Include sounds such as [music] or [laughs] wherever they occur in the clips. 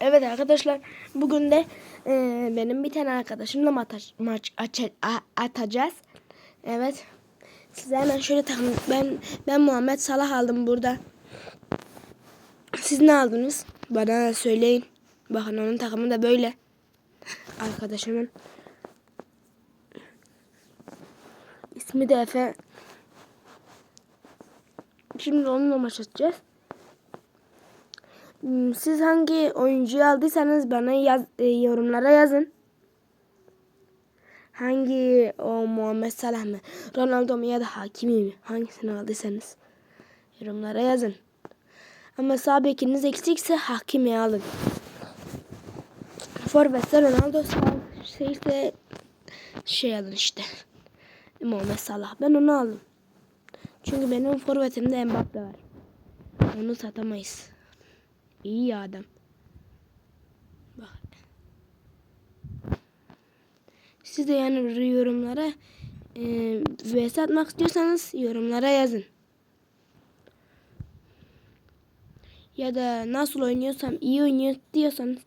Evet arkadaşlar bugün de e, benim bir tane arkadaşımla maç, maç aç- a- atacağız. Evet. Size hemen şöyle takım. Ben ben Muhammed Salah aldım burada. Siz ne aldınız? Bana söyleyin. Bakın onun takımı da böyle. Arkadaşımın. İsmi de Efe. Şimdi onunla maç atacağız. Hmm, Siz hangi oyuncuyu aldıysanız bana yaz, e, yorumlara yazın. Hangi o Muhammed Salah mı, Ronaldo mu ya da Hakimi mi? Hangisini aldıysanız yorumlara yazın. Ama sağ bekiniz eksikse Hakimi alın. Forvet'te Ronaldo sağ şey ise şey alın işte. Muhammed Salah. Ben onu aldım. Çünkü benim forvetimde Mbappe var. Onu satamayız. İyi adam. Siz de yani yorumlara e, vs atmak istiyorsanız yorumlara yazın. Ya da nasıl oynuyorsam iyi oynuyor diyorsanız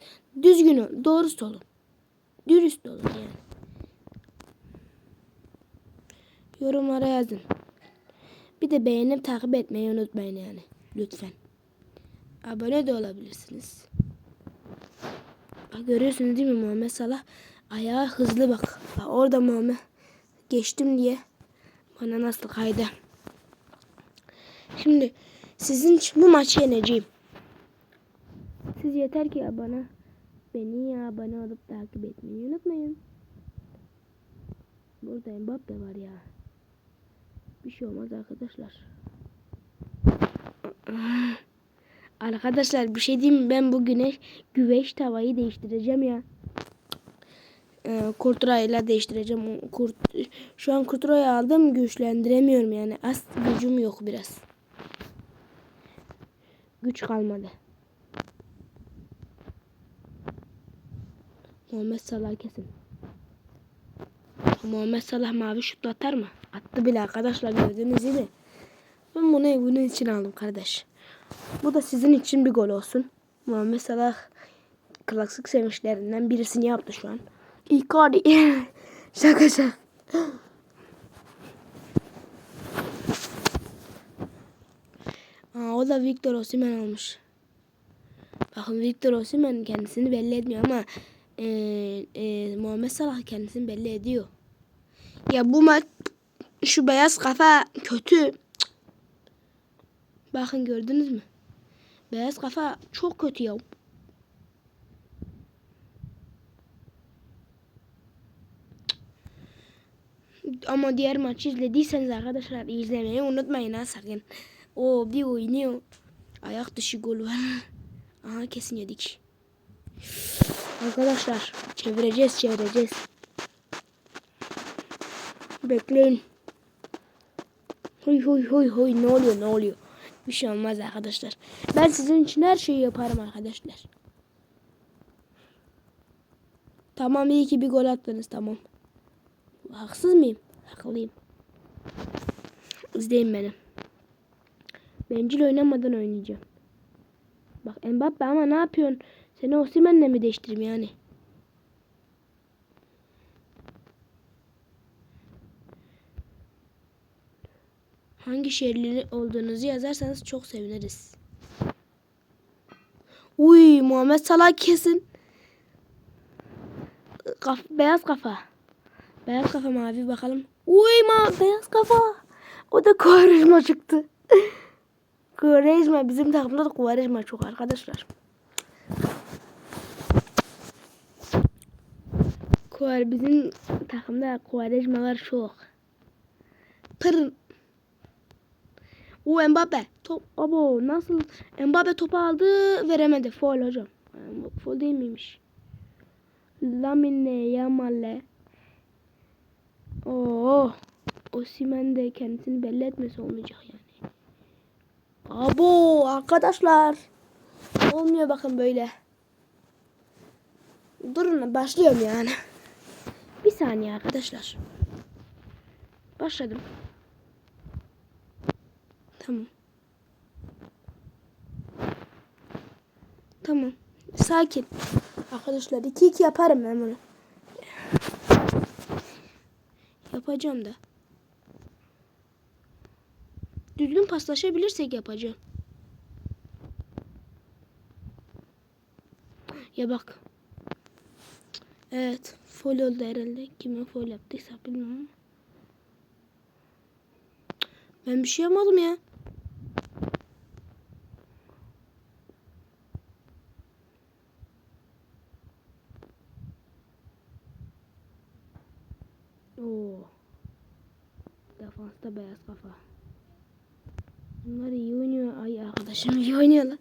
düzgün doğrusu olun. Dürüst olun yani. Yorumlara yazın. Bir de beğenip takip etmeyi unutmayın yani. Lütfen. Abone de olabilirsiniz. Bak görüyorsunuz değil mi Muhammed Salah? Ayağı hızlı bak. Bak orada Muhammed geçtim diye bana nasıl kaydı. Şimdi sizin bu maçı yeneceğim. Siz yeter ki bana beni ya abone olup takip etmeyi unutmayın. Burada Mbappe var ya. Bir şey olmaz arkadaşlar. Arkadaşlar bir şey diyeyim mi? Ben bu güneş güveç tavayı değiştireceğim ya. Ee, kurturayla değiştireceğim. Kurt, şu an kurturayı aldım güçlendiremiyorum yani. Az gücüm yok biraz. Güç kalmadı. Muhammed Salah kesin. Muhammed Salah mavi şut atar mı? Attı bile arkadaşlar gördüğünüz gibi. Ben bunu bunun için aldım kardeş. Bu da sizin için bir gol olsun. Muhammed Salah klasik sevinçlerinden birisini yaptı şu an. Icardi. [laughs] şaka şaka. Aa, o da Victor Osimhen olmuş. Bakın Victor Osimhen kendisini belli etmiyor ama e, e, Muhammed Salah kendisini belli ediyor. Ya bu maç şu beyaz kafa kötü. Bakın gördünüz mü? Beyaz kafa çok kötü ya. Ama diğer maçı izlediyseniz arkadaşlar izlemeyi unutmayın ha sakın. O bir oynuyor. Ayak dışı gol var. [laughs] Aha kesin yedik. Arkadaşlar çevireceğiz çevireceğiz. Bekleyin. Huy huy huy huy ne oluyor ne oluyor. Bir şey olmaz arkadaşlar. Ben sizin için her şeyi yaparım arkadaşlar. Tamam iyi ki bir gol attınız tamam. Haksız mıyım? Haklıyım. İzleyin beni. Bencil oynamadan oynayacağım. Bak Mbappe ama ne yapıyorsun? Seni Osimhen'le mi değiştireyim yani? Hangi şehirli olduğunuzu yazarsanız çok seviniriz. Uy Muhammed Salah kesin. Kaf beyaz kafa. Beyaz kafa mavi bakalım. Uy ma beyaz kafa. O da Quaresma çıktı. [laughs] Quaresma bizim takımda da Quaresma çok arkadaşlar. Kuvar bizim takımda Quaresma'lar çok. Pırın. O Mbappe. Top abo nasıl Mbappe topu aldı veremedi. Foul hocam. Foul değil miymiş? Lamine Yamal'le Oo. Osimhen de kendisini belli etmesi olmayacak yani. Abo arkadaşlar. Olmuyor bakın böyle. Durun başlıyorum yani. Bir saniye arkadaşlar. Başladım. Tamam. Tamam. Sakin. Arkadaşlar 2-2 yaparım ben bunu. Yapacağım da. Düzgün paslaşabilirsek yapacağım. Ya bak. Evet. Fol oldu herhalde. Kime fol yaptıysa bilmiyorum. Ben bir şey yapmadım ya. Oo. Defansta beyaz kafa. Bunlar iyi oynuyor. Ay arkadaşım iyi oynuyorlar.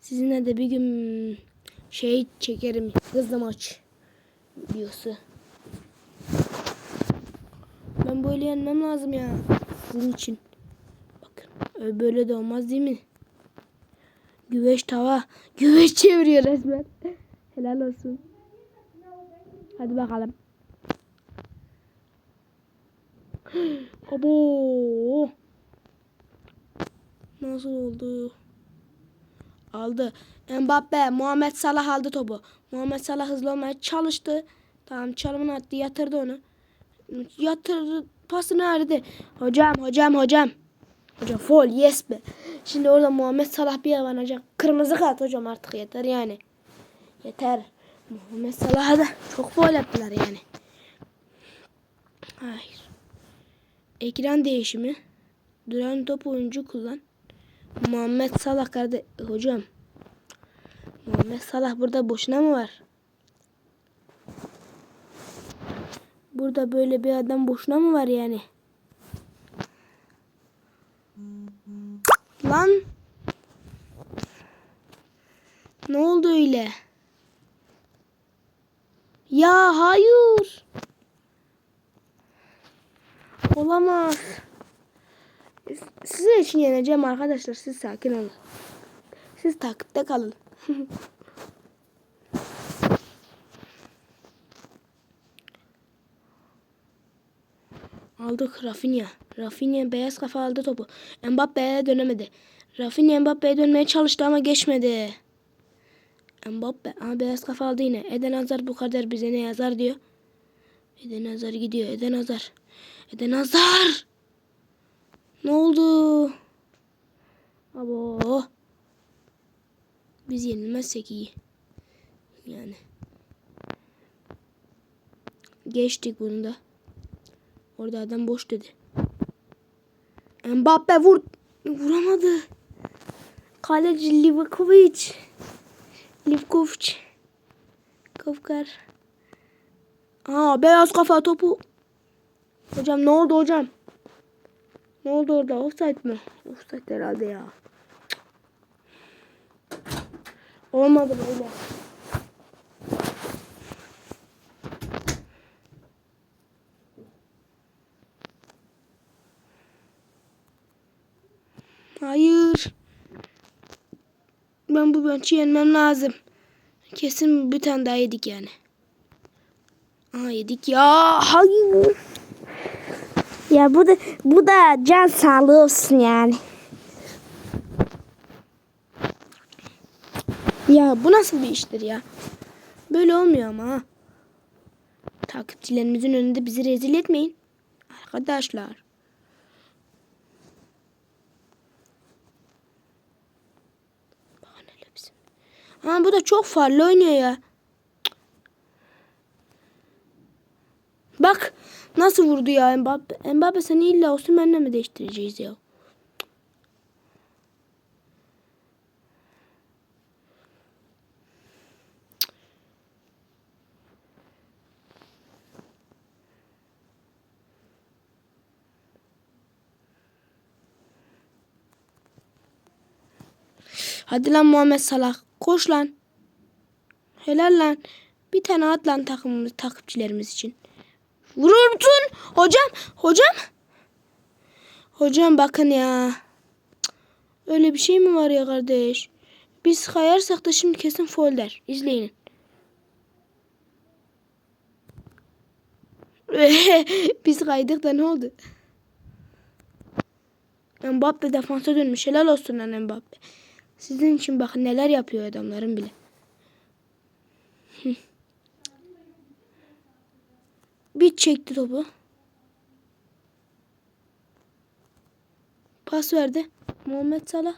Sizinle de bir gün şey çekerim. Hızlı maç videosu. Ben böyle yenmem lazım ya. Sizin için. Bakın. Böyle de olmaz değil mi? Güveç tava. Güveç çeviriyor resmen. [laughs] Helal olsun. Hadi bakalım. Abo. Nasıl oldu? Aldı. Mbappe, Muhammed Salah aldı topu. Muhammed Salah hızlı olmaya çalıştı. Tamam çalımını attı, yatırdı onu. Yatırdı, pasını aradı. Hocam, hocam, hocam. Hocam foul, yes be. Şimdi orada Muhammed Salah bir yalanacak. Kırmızı kart hocam artık yeter yani. Yeter. Muhammed Salah'a da çok foul yaptılar yani. Hayır. Ekran değişimi. Duran top oyuncu kullan. Muhammed Salah kardeş hocam. Muhammed Salah burada boşuna mı var? Burada böyle bir adam boşuna mı var yani? Lan. Ne oldu öyle? Ya hayır. Olamaz. Sizin için yeneceğim arkadaşlar. Siz sakin olun. Siz takipte kalın. [laughs] Aldık Rafinha. Rafinha beyaz kafa aldı topu. Mbappe'ye dönemedi. Rafinha Mbappe'ye dönmeye çalıştı ama geçmedi. Mbappe ama beyaz kafa aldı yine. Eden Hazar bu kadar bize ne yazar diyor. Eden Hazar gidiyor. Eden Hazar. Eden Hazar. Ne oldu? Abo. Biz yenilmezsek iyi. Yani. Geçtik bunu da. Orada adam boş dedi. Mbappe vur. Vuramadı. Kaleci Livakovic. Livkovic. Kafkar. Aa beyaz kafa topu. Hocam ne oldu hocam? Ne oldu orada? Offside mi? Offside herhalde ya. Olmadı böyle. Hayır. Ben bu maçı yenmem lazım. Kesin bir tane daha yedik yani. Aa yedik ya. Hayır. Ya bu da bu da can sağlığı olsun yani. Ya bu nasıl bir iştir ya? Böyle olmuyor ama. ha. Takipçilerimizin önünde bizi rezil etmeyin. Arkadaşlar. Ama bu da çok farlı oynuyor ya. Bak nasıl vurdu ya Mbappe. Mbappe seni illa Osimhen'le mi değiştireceğiz ya? Hadi lan Muhammed Salah. Koş lan. Helal lan. Bir tane at lan takımımız, takipçilerimiz için. Vurursun. Hocam. Hocam. Hocam bakın ya. Öyle bir şey mi var ya kardeş? Biz kayarsak da şimdi kesin foul der. İzleyin. [laughs] Biz kaydık da ne oldu? Mbappe defansa dönmüş. Helal olsun lan Mbappe. Sizin için bakın neler yapıyor adamların bile. [laughs] Bir çekti topu. Pas verdi. Muhammed Salah.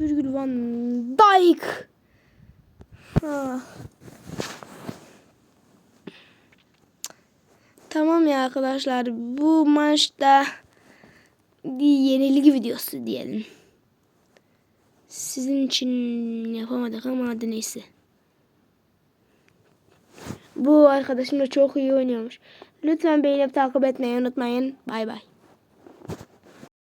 Virgül Van Dijk. Ah. Tamam ya arkadaşlar. Bu maçta yenilgi videosu diyelim. Sizin için yapamadık ama hadi neyse. Bu arkadaşım da çok iyi oynuyormuş. Lütfen beğenip takip etmeyi unutmayın. Bay bay.